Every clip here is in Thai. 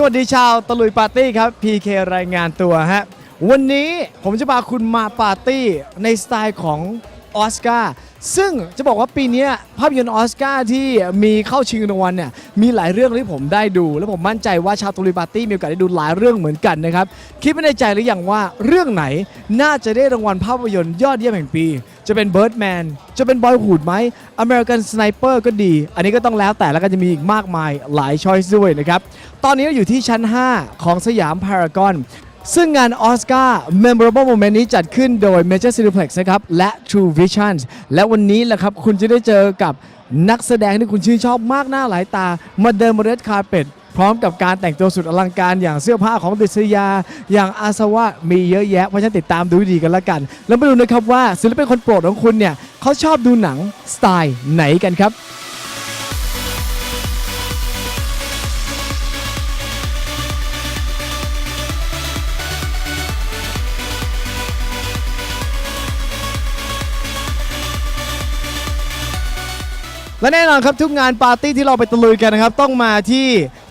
สวัสดีชาวตะลุยปาร์ตี้ครับ PK รายงานตัวฮะ วันนี้ผมจะพาคุณมาปาร์ตี้ในสไตล์ของ ออสการ์ซึ่งจะบอกว่าปีนี้ภาพยนตร์ออสการ์ที่มีเข้าชิงรางวัลเนี่ยมีหลายเรื่องที่ผมได้ดู และผมมั่นใจว่าชาวตะลุยปาร์ตี้มีโอกาสได้ดูหลายเรื่องเหมือนกันนะครับ คิดไม่ในใจหรือยังว่าเรื่องไหนน่าจะได้รางวัลภาพยนตร์ยอดเยี่ยมแห่งปี จะเป็น Birdman จะเป็น Boyhood ไหม American Sniper ก็ดี อันนี้ก็ต้องแล้วแต่แล้วก็จะมีอีกมากมายหลายช้อยส์ด้วยนะครับตอนนี้เราอยู่ที่ชั้น 5 ของสยามพารากอน ซึ่งงานออสการ์ Memorable Moment นี้จัดขึ้นโดย Major Cineplex นะครับ และ True Visions และวันนี้แหละครับ คุณจะได้เจอกับนักแสดงที่คุณชื่นชอบมากหน้าหลายตา มาเดินบนเรดคาร์เปตพร้อมกับการแต่งตัวสุดอลังการอย่างเสื้อผ้าของดิษยา อย่างอาสวะมีเยอะแยะ เพราะฉะนั้นติดตามดูดีกันละกัน แล้วมาดูนะครับว่าศิลปินคนโปรดของคุณเนี่ยเขาชอบดูหนังสไตล์ไหนกันครับ และแน่นอนครับทุกงานปาร์ตี้ที่เราไปตะลุยกันนะครับ ต้องมาที่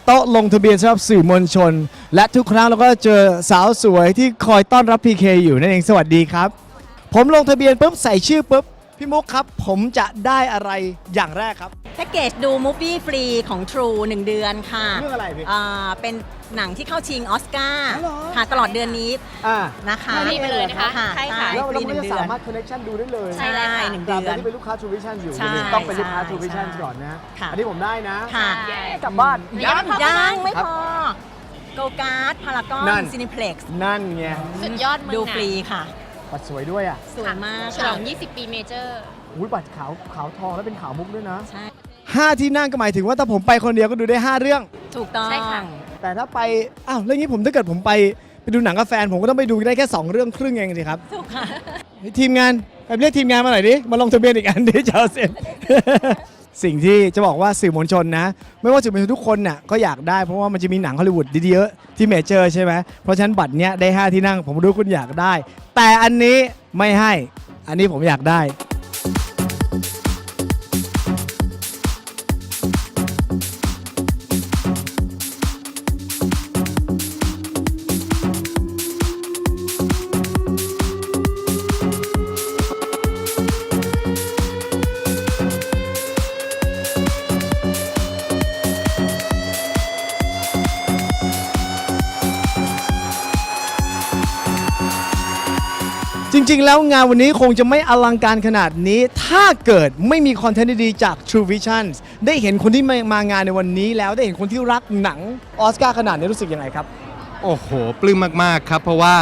โต๊ะลงทะเบียนสำหรับสื่อมวลชน และทุกครั้งเราก็เจอสาวสวยที่คอยต้อนรับพีเคอยู่นั่นเองสวัสดีครับ ผมลงทะเบียนปุ๊บใส่ชื่อปุ๊บ พี่มุกครับ ผมจะได้อะไรอย่างแรกครับ แพ็กเกจดูมูฟวี่ฟรีของ True 1 เดือนค่ะเรื่องอะไรพี่อ่าเป็นหนังที่เข้าชิงออสการ์อ๋อเหรอ ค่ะตลอดเดือนนี้อ่านะคะฟรีไปเลยนะคะค่ะใช่ค่ะใช่แล้วฟเรารีหก็นึ่งจะเดือสาน มารถคอนเนคชันดูได้เลยใช่เลยค่ะ หนึ่งตราเดืบอนใดที่เป็นลูกค้า True Vision อยู่ใช่ต้องเป็นลูกค้าใช่ True Vision ใช่ก่อนนะค่ะ อันนี้ผมได้นะค่ะกลับบ้าน ยังไม่พอ ยังไม่ครับพอ โกการ์ดพารากอนนั่นซินิเพล็กซ์ นั่นไง สุดยอดเมืองดูหนัง ฟรีค่ะ ปัดสวยด้วยอะสวยมากฉลองค่ะ20 ปีเมเจอร์ อุ้ยบัตรขาวขาวทองแล้วเป็นขาวมุกด้วยนะ ใช่ ห้าที่นั่งก็หมายถึงว่าถ้าผมไปคนเดียวก็ดูได้5เรื่อง ถูกต้อง ใช่ค่ะ แต่ถ้าไปอ้าวเรื่องนี้ผมถ้าเกิดผมไปไปดูหนังกับแฟนผมก็ต้องไปดูได้แค่2เรื่องครึ่งเองสิครับถูกค่ะ เฮ้ยทีมงานไปเรียกทีมงานมาหน่อยดิมาลงทะเบียนอีกอันดิเจ้าเซน สิ่งที่จะบอกว่าสื่อมวลชนนะ ไม่ว่าสื่อมวลชนทุกคนน่ะก็อยากได้เพราะว่ามันจะมีหนังฮอลลีวูดดีๆเยอะที่เมเจอร์ใช่ไหมเพราะฉะนั้นบัตรเนี้ยได้ 5 ที่นั่งผมรู้คุณอยากได้ แต่อันนี้ไม่ให้อันนี้ผมอยากได้ ริง ๆ แล้วงานวันนี้คงจะไม่อลังการขนาดนี้ ถ้าเกิดไม่มีคอนเทนต์ดีๆจาก True Visions ได้เห็นคนที่มามางานในวันนี้แล้วได้เห็นคนที่รักหนังออสการ์ขนาดนี้รู้สึกยังไงครับ โอ้โห ปลื้มมาก ๆ ครับ เพราะว่า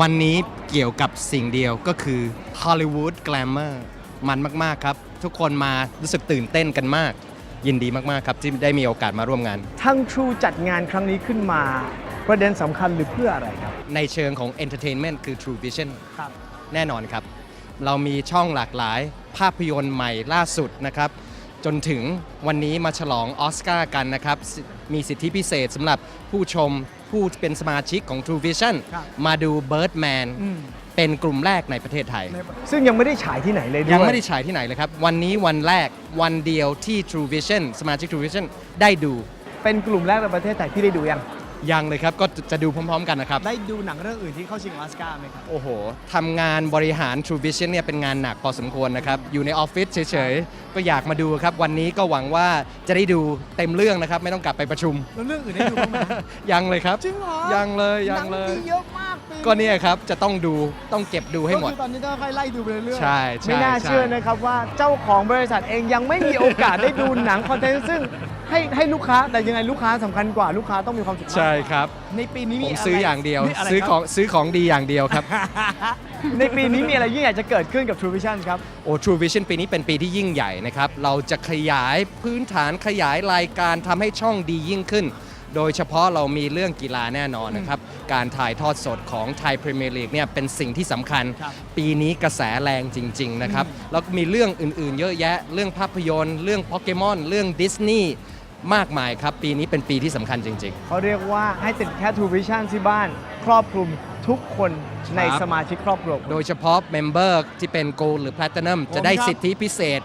วันนี้เกี่ยวกับสิ่งเดียวก็คือ Hollywood Glamour มันมาก ๆ ครับ ทุกคนมารู้สึกตื่นเต้นกันมาก ยินดีมาก ๆ ครับ ที่ได้มีโอกาสมาร่วมงาน ทั้ง True จัดงานครั้งนี้ขึ้นมา ประเด็นสำคัญหรือเพื่ออะไรครับ ในเชิงของ Entertainment คือ True Vision ครับ แน่นอนครับ เรามีช่องหลากหลายภาพยนตร์ใหม่ล่าสุดนะครับ จนถึงวันนี้มาฉลองออสการ์กันนะครับสิมีสิทธิพิเศษสำหรับผู้ชมผู้เป็นสมาชิกของ True Vision ครับมาดู Birdman อืม เป็นกลุ่มแรกในประเทศไทย ซึ่งยังไม่ได้ฉายที่ไหนเลยด้วย ยังไม่ได้ฉายที่ไหนเลยครับ วันนี้วันแรกวันเดียวที่ True Vision สมาชิก True Vision ได้ดู เป็นกลุ่มแรกในประเทศไทยที่ได้ดูยัง ยังเลยครับ ก็จะดูพร้อมๆ กันนะครับ ได้ดูหนังเรื่องอื่นที่เข้าชิงออสการ์ไหมครับ โอ้โห ทำงานบริหาร True Vision เนี่ยเป็นงานหนักพอสมควรนะครับ อยู่ในออฟฟิศเฉยๆ ก็อยากมาดูครับ วันนี้ก็หวังว่าจะได้ดูเต็มเรื่องนะครับ ไม่ต้องกลับไปประชุม แล้วเรื่องอื่นได้ดูบ้างไหม ยังเลยครับ จริงเหรอยังเลยยังเลย หนังดีเยอะมากปีก็เนี่ยครับ จะต้องดู ต้องเก็บดูให้หมด ก็คือตอนนี้ต้องค่อยไล่ดูไปเรื่อยๆ ใช่ใช่ไม่น่าใช่เชื่อนะครับว่าเจ้าของบริษัทเองยังไม่มีโอกาสได้ดูหนังคอนเทนต์ซึ่ง ให้ให้ลูกค้าแต่ยังไงลูกค้าสำคัญกว่าลูกค้าต้องมีความสุขมากกว่าใช่ครับ ในปีนี้ผมะไรซื้ออย่างเดียวนี่ะไรซื้อครับของซื้อของดีอย่างเดียวครับ ในปีนี้มีอะไรยิ่งใหญ่จะเกิดขึ้นกับ True Vision ครับ โอ้ True Vision ปีนี้เป็นปีที่ยิ่งใหญ่นะครับ เราจะขยายพื้นฐานขยายรายการทำให้ช่องดียิ่งขึ้น โดยเฉพาะเรามีเรื่องกีฬาแน่นอนนะครับ การถ่ายทอดสดของไทยพรีเมียร์ลีกเนี่ยเป็นสิ่งที่สำคัญ ครับปีนี้กระแสแรงจริง ๆ นะครับ แล้วก็มีเรื่องอื่นๆ เยอะแยะ เรื่องภาพยนตร์ เรื่องโปเกมอน เรื่องดิสนีย์ มากมายครับ ปีนี้เป็นปีที่สำคัญจริง เขาเรียกว่าให้ติดแค่ True Vision ที่บ้าน ครอบคลุมทุกคนในครับ สมาชิกครอบครัว ๆ โดยเฉพาะเมมเบอร์ที่เป็น Gold หรือ Platinum จะได้ผมครับสิทธิพิเศษ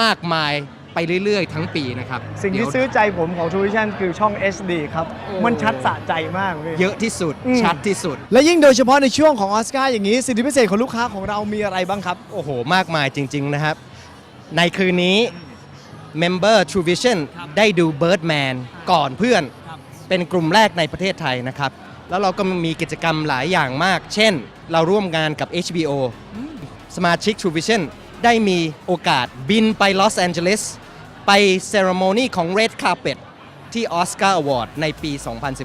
มากมายไปเรื่อยๆ ทั้งปีนะครับสิ่งที่เดี๋ยวซื้อใจผมของ True Vision คือช่อง HD ครับโอ้มันชัดสะใจมากพี่ เยอะที่สุดอืม ชัดที่สุด และยิ่งโดยเฉพาะในช่วงของออสการ์อย่างนี้ สิทธิพิเศษของลูกค้าของเรามีอะไรบ้างครับ โอ้โห มากมายจริง ๆ นะครับ ในคืนนี้ Member True Vision ได้ดู Birdman ก่อนเพื่อน เป็นกลุ่มแรกในประเทศไทยนะครับ แล้วเราก็มีกิจกรรมหลายอย่างมาก เช่น เราร่วมงานกับ HBO สมาชิก True Vision ได้มีโอกาสบินไปลอสแอนเจลิสไปเซ r e โมนีของ Red Carpet ที่ออสการ์อวอร์ดในปี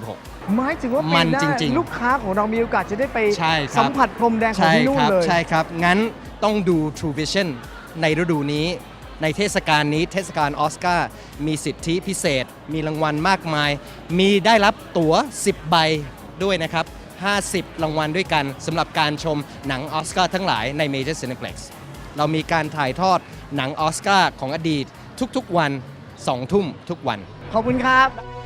2016 หมายถึงว่าปีมันหน้าจริงๆ ลูกค้าของเรามีโอกาสจะได้ไปใช่ครับสัมผัสพรมแดงของใช่ที่นู่คนรับเลยใช่ครับ งั้นต้องดู True Vision ในฤดูนี้ ในเทศกาลนี้เทศกาลออสการ์มีสิทธิพิเศษ มีรางวัลมากมาย มีได้รับตั๋ว 10 ใบด้วยนะครับ 50 รางวัลด้วยกันสำหรับการชมหนังออสการ์ทั้งหลายใน Major Cineplex เรามีการถ่ายทอดหนังออสการ์ของอดีตทุกๆวัน 2 ทุ่มทุกวัน ขอบคุณครับ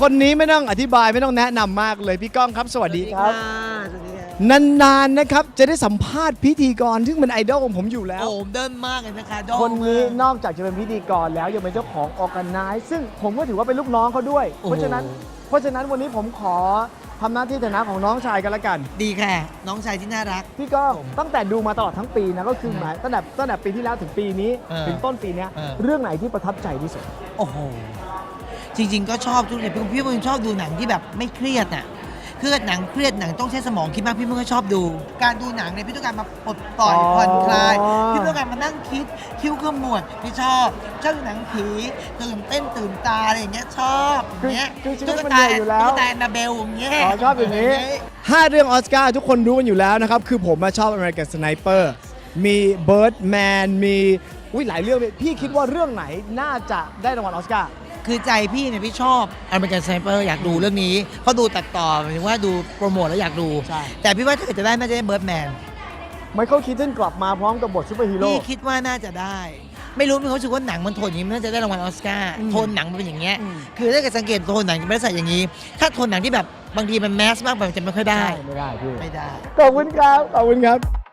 คนนี้ไม่ต้องอธิบายไม่ต้องแนะนำมากเลยพี่ก้องครับ สวัสดีครับ สวัสดีค่ะนานๆนะครับ จะได้สัมภาษณ์พิธีกรซึ่งเป็นไอดอลของผมอยู่แล้ว โอ้ผมเดินมากเลยนะคะโดคนนี้มากนอกจากจะเป็นพิธีกรแล้วยังเป็นเจ้าของออกกันไนซึ่งผมก็ถือว่าเป็นลูกน้องเขาด้วยโอ้เพราะฉะนั้นเพราะฉะนั้นวันนี้ผมขอทำหน้าที่ฐานะของน้องชายกันละกัน ดีค่ะ น้องชายที่น่ารัก พี่ก้องตั้งแต่ดูมาตลอดทั้งปีนะก็คือหมายตั้งแต่ตั้งแต่ปีที่แล้วถึงปีนี้เออถึงต้นปีเนี้ยเออ เรื่องไหนที่ประทับใจที่สุด โอ้โห จริง ๆ ก็ชอบทุกอย่างพี่เป็นคนชอบดูหนังที่แบบไม่เครียดน่ะคือหนังเครียดหนังต้องใช้สมองคิดมากพี่ไม่ค่อยชอบดู การดูหนังเนี่ยพี่ต้องการมาปลดปล่อยอ๋อ ผ่อนคลายพี่ต้องการมานั่งคิดคิ้วขมวดพี่ชอบชอบดูหนังผีตื่นเต้นตื่นตาอะไรอย่างเงี้ยชอบอย่างเงี้ยคือคือชีวิตตุ๊กมันตาเหนื่อยอยู่แล้วตุ๊กตาแอนนาเบลอย่างเงี้ยอ๋อชอบอย่างนี้ ห้าเรื่องออสการ์ทุกคนรู้กันอยู่แล้วนะครับ คือผมมาชอบ American Sniper มี Birdman มี อุ้ยหลายเรื่องเลยพี่คิดว่าเรื่องไหนน่าจะได้รางวัลออสการ์ คือใจพี่เนี่ยพี่ชอบอเมริกันไซเปอร์อยากดูเรื่องนี้เพราะดูตัดต่อหมายถึงว่าดูโปรโมทแล้วอยากดู ใช่ แต่พี่ว่าถ้าเกิดจะได้น่าจะได้เบิร์ดแมน ไมเคิลคีตันกลับมาพร้อมกับบทซูเปอร์ฮีโร่ พี่คิดว่าน่าจะได้ ไม่รู้มีความรู้สึกว่าหนังมันโทนอย่างนี้มันน่าจะได้รางวัลออสการ์อืมโทนหนังมันเป็นอย่างเงี้ยอืม คือถ้าเกิดสังเกตโทนหนังจะไม่ได้ใส่อย่างนี้ ถ้าโทนหนังที่แบบบางทีมันแมสมากไปมันจะไม่ค่อยได้ ไม่ได้พี่ ไม่ได้ ขอบคุณครับ ขอบคุณครับ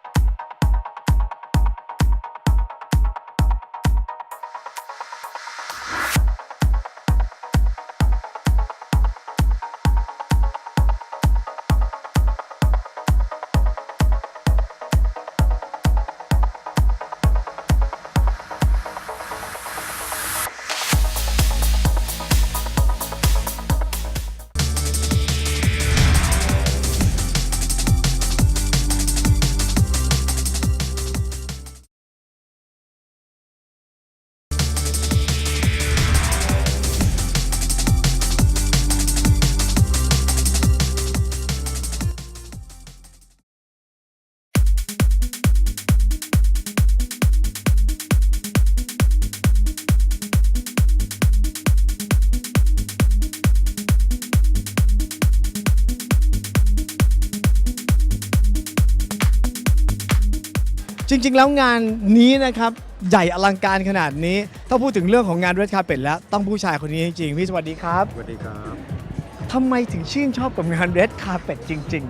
จริง ๆ แล้วงานนี้นะครับใหญ่อลังการขนาดนี้ ถ้าพูดถึงเรื่องของงาน Red Carpet แล้วต้องผู้ชายคนนี้จริงๆพี่สวัสดีครับสวัสดีครับ ทำไมถึงชื่นชอบกับงาน Red Carpet จริง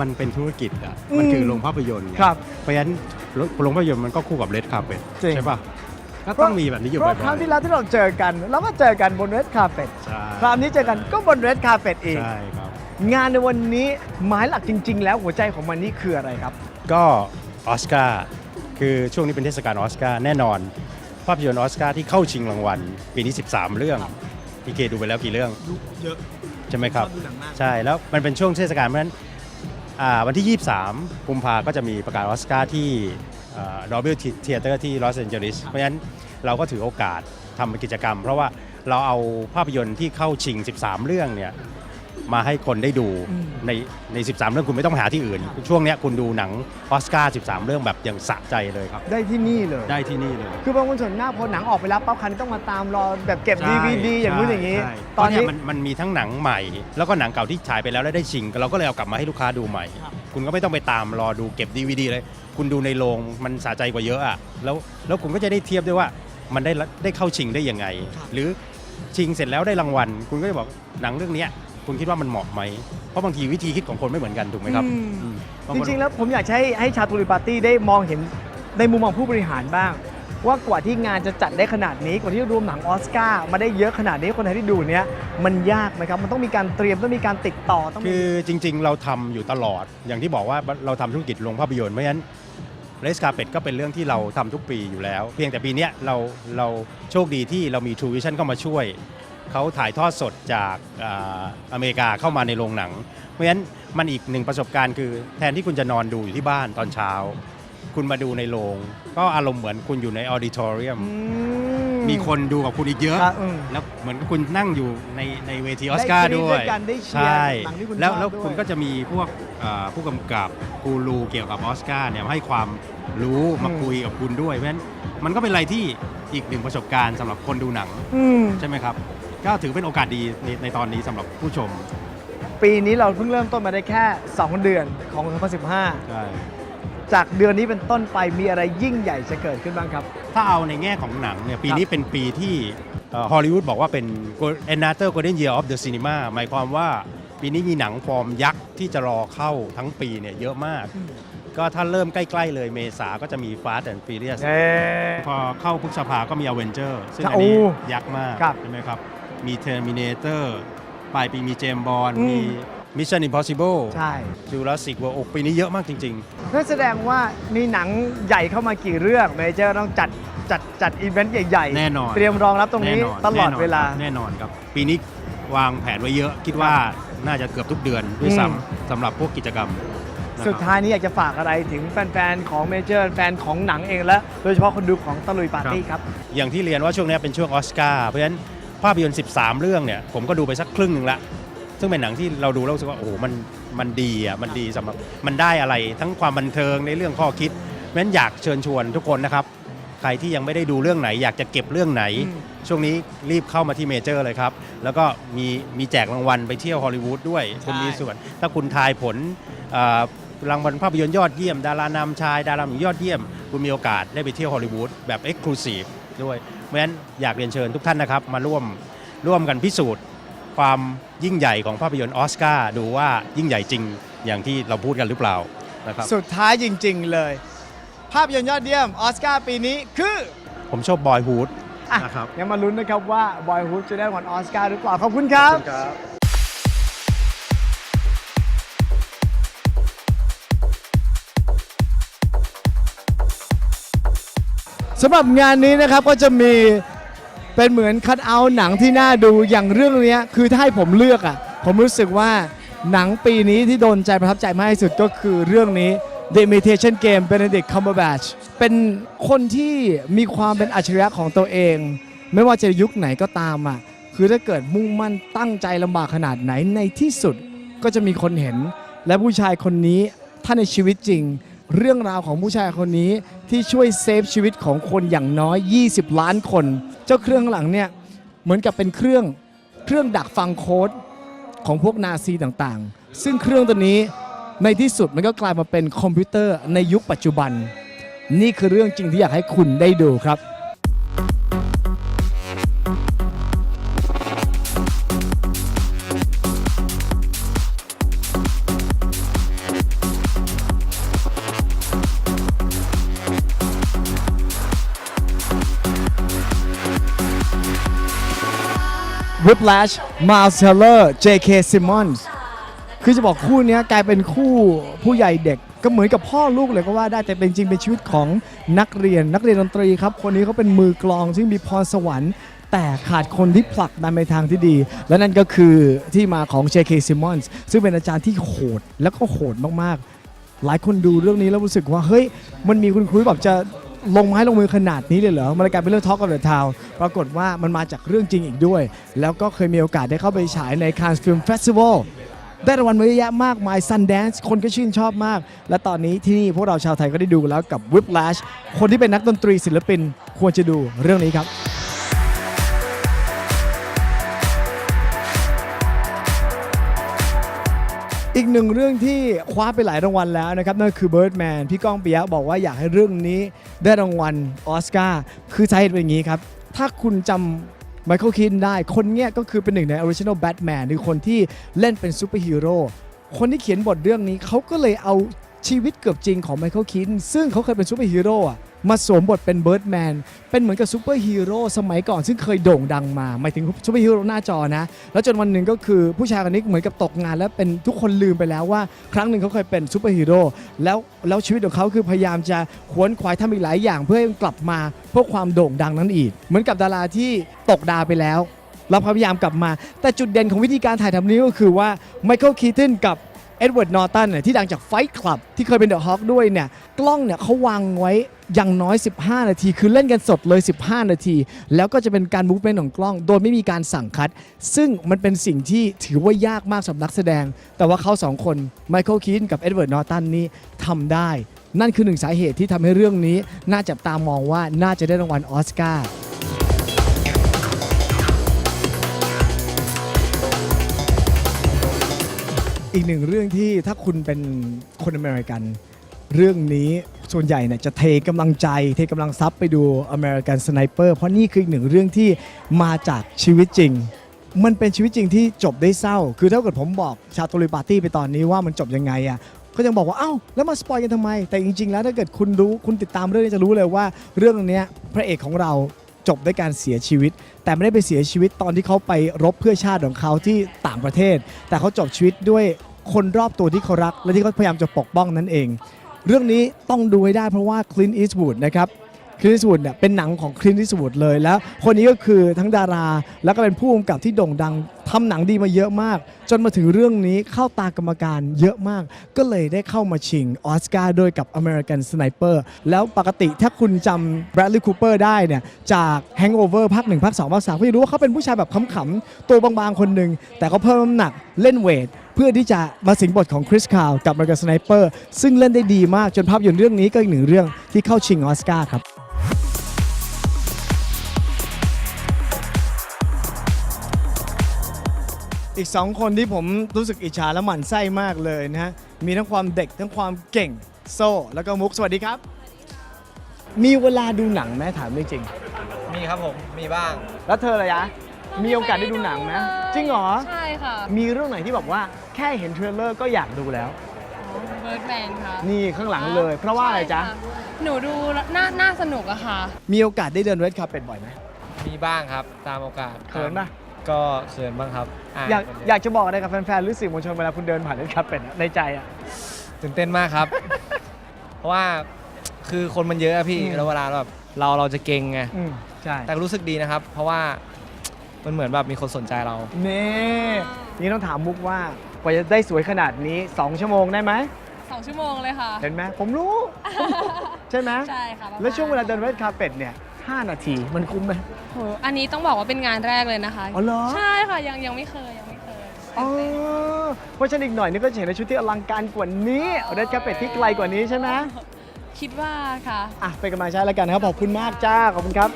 มันเป็นธุรกิจอะอืมมันคือโรงภาพยนตร์ไงครับเพราะฉะนั้นโรงภาพยนตร์มันก็คู่กับเลดคาเฟ่จริง ใช่ป่ะก็ต้องมีแบบนี้ๆอยู่เพบ่อราะครั้งยที่แล้วที่เราเจอกันเราก็เจอกันบน Red Carpet ๆใช่คราวนี้เจอกันก็บน Red Carpet อีก ใช่ครับ งานในวันนี้หมายหลักจริง ๆ แล้วหัวใจของมันนี่คืออะไรครับ ก็ ออสการ์คือช่วงนี้เป็นเทศกาลออสการ์แน่นอน ภาพยนตร์ออสการ์ที่เข้าชิงรางวัล ปีนี้ 13 เรื่องพี่เคดูไปแล้วกี่เรื่อง เยอะใช่ไหมครับชอบดูหนังมากใช่แล้วมันเป็นช่วงเทศกาลเพราะฉะนั้นอ่าวันที่ 23 กุมภาก็จะมีประกาศออสการ์ที่ดอเบิลเทเตอร์ที่ลอสแอนเจลิสเพราะฉะนั้นเราก็ถือโอกาสทำกิจกรรม เพราะว่าเราเอาภาพยนตร์ที่เข้าชิง 13 เรื่องเนี่ย มาให้คนได้ดูอืมในใน 13 เรื่องคุณไม่ต้องหาที่อื่น ช่วงเนี้ยคุณดูหนังออสการ์ 13 เรื่องแบบอย่างสะใจเลยครับ ได้ที่นี่เลย ได้ที่นี่เลย คือบางคนส่วนมากพอหนังออกไปแล้วปั๊บคันต้องมาตามรอแบบเก็บ ใช่ DVD อย่างนู้นอย่างนี้ ใช่ตอนนี้ เพราะเยมันมันมีทั้งหนังใหม่ แล้วก็หนังเก่าที่ฉายไปแล้วแล้วได้ชิงเราก็เลยเอากลับมาให้ลูกค้าดูใหม่ คุณก็ไม่ต้องไปตามรอดูเก็บ DVD เลย คุณดูในโรงมันสะใจกว่าเยอะอะแล้วแล้วคุณก็จะได้เทียบด้วยว่ามันได้ละได้เข้าชิงได้ยังไง หรือชิงเสร็จแล้วได้รางวัล คุณก็จะบอกหนังเรื่องเนี้ย คุณคิดว่ามันเหมาะไหม เพราะบางทีวิธีคิดของคนไม่เหมือนกันถูกไหมครับอืม อืมบาจคน ริงๆ แล้วผมอยากจะให้ให้ชาวตุลิปาร์ตี้ได้มองเห็นในมุมมองผู้บริหารบ้าง ว่ากว่าที่งานจะจัดได้ขนาดนี้กว่าที่จะรวมหนังออสการ์มาได้เยอะขนาดนี้คนไทยที่ดูเนี้ยมันยากไหมครับ มันต้องมีการเตรียมต้องมีการติดต่อต้องมี คือจริงๆ เราทำอยู่ตลอด อย่างที่บอกว่าเราทำธุรกิจโรงภาพยนตร์เพราะฉะนั้นเลสคาเป็ดก็เป็นเรื่องที่เราทำทุกปีอยู่แล้ว เพียงแต่ปีเนี้ยเราเราโชคดีที่เรามี True Vision เข้ามาช่วย เขาถ่ายทอดสดจากอ่าอเมริกาเข้ามาในโรงหนัง เพราะฉะนั้นมันอีกหนึ่งประสบการณ์คือแทนที่คุณจะนอนดูอยู่ที่บ้านตอนเช้า คุณมาดูในโรงก็อารมณ์เหมือนคุณอยู่ในออดิทอเรียมอืมีคนดูกับคุณอีกเยอะครับอืมแล้วเหมือนกับคุณนั่งอยู่ในในเวทีออสการ์ได้กรี๊ดด้วยด้วยกันได้เชียร์ใช่หนังที่คุณแล้วชอบแล้วด้วยคุณก็จะมีพวกเอ่อผู้กำกับกูรูเกี่ยวกับออสการ์เนี่ยมาให้ความรู้มาคุยกับคุณด้วยเพราะฉะนั้นมันก็เป็นอะไรที่อีกหนึ่งประสบการณ์สำหรับคนดูหนังอืมใช่ไหมครับ ก็ถือเป็นโอกาสดีในในตอนนี้สำหรับผู้ชมปีนี้เราเพิ่งเริ่มต้นมาได้แค่ 2 เดือนของ2015ใช่จากเดือนนี้เป็นต้นไปมีอะไรยิ่งใหญ่จะเกิดขึ้นบ้างครับ ถ้าเอาในแง่ของหนังเนี่ยปีนี้เป็นปีที่ฮอลลีวูดบอกว่าเป็น Another Golden Year of the Cinema หมายความว่าปีนี้มีหนังฟอร์มยักษ์ที่จะรอเข้าทั้งปีเนี่ยเยอะมาก ก็ถ้าเริ่มใกล้ ๆ เลยเมษาก็จะมี Fast and Furious เอ๊ะพอเข้าพฤษภาก็มี Avenger ซึ่งครับอันนี้โอ้ยักษ์มากครับ ใช่ไหมครับ มี Terminator ปลายปีมีเจมบอลอืม มี Mission Impossible ใช่ Jurassic World โอ้ปีนี้เยอะมากจริง นั่นแสดงว่ามีหนังใหญ่เข้ามากี่เรื่องเมเจอร์ต้องจัดจัดจัดอีเวนต์ใหญ่ๆ แน่นอน เตรียมรองรับตรงนี้แอตลอดแน่นนเวลาครับแน่นอนครับ ปีนี้วางแผนไว้เยอะ คิดว่าน่าจะเกือบทุกเดือนด้วยอืม ซ้ำสำหรับพวกกิจกรรมนะครับ สุดท้ายนี้อยากจะฝากอะไรถึงแฟน ๆ ของเมเจอร์ แฟนของหนังเองและ โดยเฉพาะคนดูของตะลุยปาร์ตี้ครับ อย่างที่เรียนว่าช่วงนี้เป็นช่วงออสการ์เพราะฉะนั้น ภาพยนตร์ 13 เรื่องเนี่ยผมก็ดูไปสักครึ่งหนึ่งละ ซึ่งเป็นหนังที่เราดูแล้วรู้สึกว่าโอ้โหมันมันดีอะมันดีสำหรับมันได้อะไรทั้งความบันเทิงในเรื่องข้อคิดเพราะฉะนั้นอยากเชิญชวนทุกคนนะครับ ใครที่ยังไม่ได้ดูเรื่องไหน อยากจะเก็บเรื่องไหนอืมช่วงนี้รีบเข้ามาที่เมเจอร์เลยครับ แล้วก็มีมีแจกรางวัลไปเที่ยวฮอลลีวูดด้วยคุณมีส่วน ถ้าคุณทายผลเอ่อรางวัลภาพยนตร์ยอดเยี่ยม ดารานำชาย ดารานำหญิงยอดเยี่ยม คุณมีโอกาสได้ไปเที่ยวฮอลลีวูดแบบเอ็กซ์คลูซีฟ ด้วย เพราะฉะนั้นอยากเรียนเชิญทุกท่านนะครับ มาร่วมร่วมกันพิสูจน์ ความยิ่งใหญ่ของภาพยนตร์ออสการ์ดูว่ายิ่งใหญ่จริงอย่างที่เราพูดกันหรือเปล่านะครับสุดท้ายจริง ๆ เลย ภาพยนตร์ยอดเยี่ยมออสการ์ปีนี้คือ ผมชอบบอยฮูดอะนะครับ ยังมาลุ้นนะครับว่าบอยฮูดจะได้รางวัลออสการ์หรือเปล่าขอบคุณครับ สำหรับงานนี้นะครับก็จะมีเป็นเหมือนคัดเอาท์หนังที่น่าดูอย่างเรื่องเนี้ยคือถ้าให้ผมเลือกอะผมรู้สึกว่าหนังปีนี้ที่โดนใจประทับใจมากที่สุดก็คือเรื่องนี้ The Imitation Game Benedict Cumberbatch เป็นคนที่มีความเป็นอัจฉริยะของตัวเอง ไม่ว่าจะยุคไหนก็ตามอะคือถ้าเกิดมุ่งมั่นตั้งใจลำบากขนาดไหนในที่สุดก็จะมีคนเห็น และผู้ชายคนนี้ถ้าในชีวิตจริง เรื่องราวของผู้ชายคนนี้ที่ช่วยเซฟชีวิตของคนอย่างน้อย 20 ล้านคน เจ้าเครื่องหลังเนี่ยเหมือนกับเป็นเครื่องเครื่องดักฟังโค้ดของพวกนาซีต่างๆ ซึ่งเครื่องตัวนี้ในที่สุดมันก็กลายมาเป็นคอมพิวเตอร์ในยุคปัจจุบัน นี่คือเรื่องจริงที่อยากให้คุณได้ดูครับ Whiplash Miles Teller J.K. Simmons คือจะบอกคู่นี้กลายเป็นคู่ผู้ใหญ่เด็กก็เหมือนกับพ่อลูกเลยก็ว่าได้แต่เป็นจริงเป็นชีวิตของนักเรียนนักเรียนดนตรีครับ คนนี้เขาเป็นมือกลองซึ่งมีพรสวรรค์ แต่ขาดคนที่ผลักดันไปทางที่ดี และนั่นก็คือที่มาของ J.K. Simmons ซึ่งเป็นอาจารย์ที่โหดแล้วก็โหดมากๆ หลายคนดูเรื่องนี้แล้วรู้สึกว่าเฮ้ยมันมีคุณครูแบบจะ ลงไม้ลงมือขนาดนี้เลยเหรอ มันเลยกลายเป็นเรื่องท็อกกับเดอะทาวปรากฏว่ามันมาจากเรื่องจริงอีกด้วย แล้วก็เคยมีโอกาสได้เข้าไปฉายใน Cannes Film Festival ได้รางวัลมาเยอะแยะมากมาย Sundance คนก็ชื่นชอบมาก และตอนนี้ที่นี่พวกเราชาวไทยก็ได้ดูแล้วกับ Whiplash คนที่เป็นนักดนตรีศิลปินควรจะดูเรื่องนี้ครับอีกหนึ่งเรื่องที่คว้าไปหลายรางวัลแล้วนะครับนั่นคือ Birdman พี่ก้องปิยะบอกว่าอยากให้เรื่องนี้ ได้รางวัลออสการ์คือสาเหตุเป็นอย่างนี้ครับ ถ้าคุณจำไมเคิลคินได้ คนเนี้ยก็คือเป็นหนึ่งในออริจินอลแบทแมนหรือคนที่เล่นเป็นซูเปอร์ฮีโร่คนที่เขียนบทเรื่องนี้เขาก็เลยเอาชีวิตเกือบจริงของไมเคิลคินซึ่งเขาเคยเป็นซูเปอร์ฮีโร่อะ มาสวมบทเป็นเบิร์ดแมนเป็นเหมือนกับซูเปอร์ฮีโร่สมัยก่อนซึ่งเคยโด่งดังมาหมายถึงซูเปอร์ฮีโร่หน้าจอนะ แล้วจนวันหนึ่งก็คือผู้ชายคนนี้เหมือนกับตกงาน แล้วเป็นทุกคนลืมไปแล้วว่าครั้งหนึ่งเขาเคยเป็นซูเปอร์ฮีโร่แล้วแล้วชีวิตของเขาคือพยายามจะขวนขวายทำอีกหลายอย่างเพื่อให้มันกลับมาเพื่อความโด่งดังนั้นอีก เหมือนกับดาราที่ตกดาวไปแล้วเราพยายามกลับมา แต่จุดเด่นของวิธีการถ่ายทำนี้ก็คือว่าไมเคิลคีตันกับ เอ็ดเวิร์ดนอร์ตันเนี่ยที่ดังจากไฟท์คลับที่เคยเป็นเดอะฮอคด้วยเนี่ยกล้องเนี่ยเขาวางไว้อย่างน้อย 15 นาที คือเล่นกันสดเลย 15 นาที แล้วก็จะเป็นการมูฟเมนต์ของกล้อง โดยไม่มีการสั่งคัด ซึ่งมันเป็นสิ่งที่ถือว่ายากมากสำหรับนักแสดง แต่ว่าเขาสองคนไมเคิลคีนกับเอ็ดเวิร์ดนอร์ตันนี่ทำได้ นั่นคือหนึ่งสาเหตุที่ทำให้เรื่องนี้ น่าจับตามองว่าน่าจะได้รางวัลออสการ์ อีกหนึ่งเรื่องที่ถ้าคุณเป็นคนอเมริกัน เรื่องนี้ส่วนใหญ่เนี่ยจะเทกำลังใจ เทกำลังทรัพย์ไปดูอเมริกันสไนเปอร์เพราะนี่คืออีกหนึ่งเรื่องที่มาจากชีวิตจริง มันเป็นชีวิตจริงที่จบได้เศร้า คือถ้าเกิดผมบอกชาวตุลิปาร์ตี้ไปตอนนี้ว่ามันจบยังไงอะก็ยังบอกว่าเอ้าแล้วมาสปอยกันทำไม แต่จริง ๆ แล้วถ้าเกิดคุณรู้คุณติดตามเรื่องนี้จะรู้เลยว่า เรื่องนี้พระเอกของเรา จบด้วยการเสียชีวิต แต่ไม่ได้ไปเสียชีวิตตอนที่เขาไปรบเพื่อชาติของเขาที่ต่างประเทศ แต่เขาจบชีวิตด้วยคนรอบตัวที่เขารัก และที่เขาพยายามจะปกป้องนั่นเอง เรื่องนี้ต้องดูให้ได้เพราะว่าคลิน t ์ a สบูดนะครับคลิน t ์ a สบูดเนี่ยเป็นหนังของคลิน t ์ a สบูดเลยแล้ว คนนี้ก็คือทั้งดารา แล้วก็เป็นผู้กำกับที่โด่งดัง ทำหนังดีมาเยอะมาก จนมาถึงเรื่องนี้เข้าตากรรมการเยอะมาก ก็เลยได้เข้ามาชิงออสการ์ด้วยกับ American Sniper แล้วปกติถ้าคุณจำ Bradley Cooper ได้เนี่ยจาก Hangover ภาค1ภาค2ภาค3ก็จะรู้ว่าเขาเป็นผู้ชายแบบขำๆตัวบางๆ คนหนึ่งแต่เขาเพิ่มน้ำหนักเล่นเวทเพื่อที่จะมาสิงบทของคริสคาวกับ American Sniper ซึ่งเล่นได้ดีมากจนภาพยนตร์เรื่องนี้ก็อีกหนึ่งเรื่องที่เข้าชิงออสการ์ครับ อีก 2 คนที่ผมรู้สึกอิจฉาและหมั่นไส้มากเลยนะฮะ มีทั้งความเด็กทั้งความเก่งโซ่ แล้วก็มุกสวัสดีครับ มีเวลาดูหนังไหมถามจริงมีครับผม มีบ้าง ๆแล้วเธอเลยยะ มีโอกาสได้ดูหนังไหมจริงเหรอ ใช่ค่ะมีเรื่องไหนที่แบบว่าแค่เห็นเทรลเลอร์ก็อยากดูแล้ว เบิร์ดแมนค่ะนี่ข้างหลังเลย เพราะว่าอะไรจ๊ะ ใช่ค่หนูดูแล้วน่าน่าสนุกอะค่ะ มีโอกาสได้เดินเรดคาร์เปตบ่อยไหมมีบ้างครับ ตามโอกาสเขินปะ ก็เขินบ้างครับะอยากคนเดีวอยากจะบอกอะไรกับแฟนๆหรือสื่อมวลชนเวลาคุณเดินผ่านเรดคาร์เปตในใจอะ ตื่นเต้นมากครับ เพราะว่าคือคนมันเยอะอะพี่อืม แล้วเวลาแบบเราเราจะเก่งไงอืมใช่แต่ก็รู้สึกดีนะครับ เพราะว่ามันเหมือนแบบมีคนสนใจเรา นี่นี่ต้องถามมุกว่ากว่าจะได้สวยขนาดนี้ 2 ชั่วโมงได้ไหม2ชั่วโมงเลยค่ะ เห็นไหมผมรู้ ใช่ไหมใช่ค่ะประมาณ แล้วช่วงเวลาเดินเรดคาร์เปตเนี่ย 5 นาที มันคุ้มไหม โหอันนี้ต้องบอกว่าเป็นงานแรกเลยนะคะอ๋อเหรอ ใช่ค่ะยังยังไม่เคยยังไม่เคยอ๋อเพราะฉะนั้นอีกหน่อยนี่ก็จะเห็นในชุดที่อลังการกว่านี้เรดคาร์เปตที่ไกลกว่านี้ใช่ไหมคิดว่าค่ะ อะเป็นกำลังใจแล้วกันนะครับขอบคุณมากจ้าขอบคุณครับ